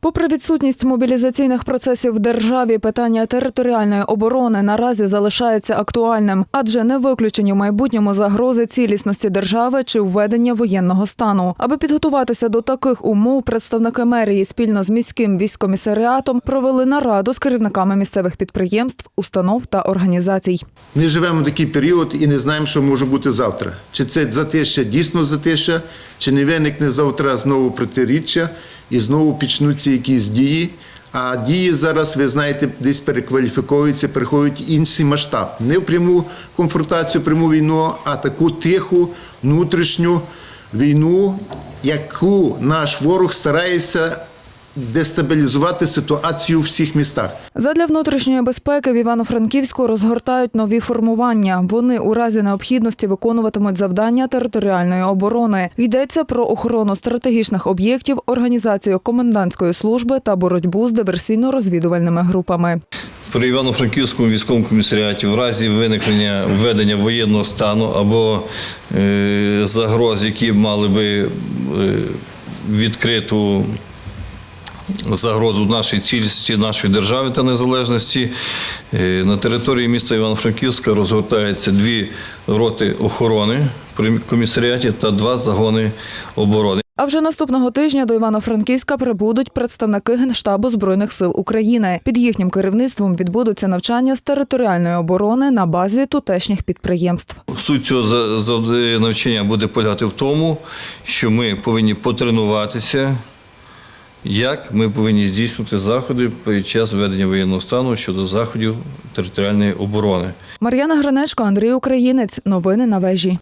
Попри відсутність мобілізаційних процесів в державі, питання територіальної оборони наразі залишається актуальним, адже не виключені в майбутньому загрози цілісності держави чи введення воєнного стану. Аби підготуватися до таких умов, представники мерії спільно з міським військомісаріатом провели нараду з керівниками місцевих підприємств, установ та організацій. Ми живемо в такий період і не знаємо, що може бути завтра. Чи це затища дійсно затища, чи не виникне завтра знову протиріччя і знову почнуться якісь дії. А дії зараз, ви знаєте, десь перекваліфіковуються, переходять в інший масштаб. Не в пряму конфронтацію, пряму війну, а таку тиху внутрішню війну, яку наш ворог старається дестабілізувати ситуацію в всіх містах. Задля внутрішньої безпеки в Івано-Франківську розгортають нові формування. Вони у разі необхідності виконуватимуть завдання територіальної оборони. Йдеться про охорону стратегічних об'єктів, організацію комендантської служби та боротьбу з диверсійно-розвідувальними групами. При Івано-Франківському військовому комісаріаті в разі виникнення введення воєнного стану або е, загроз, які мали би е, відкриту загрозу нашій цілісності, нашої держави та незалежності, е, на території міста Івано-Франківська розгортаються дві роти охорони при комісаріаті та два загони оборони. А вже наступного тижня до Івано-Франківська прибудуть представники Генштабу Збройних сил України. Під їхнім керівництвом відбудуться навчання з територіальної оборони на базі тутешніх підприємств. Суть цього за- навчання буде полягати в тому, що ми повинні потренуватися, як ми повинні здійснити заходи під час введення воєнного стану щодо заходів територіальної оборони. Мар'яна Гранечко, Андрій Українець. Новини на вежі.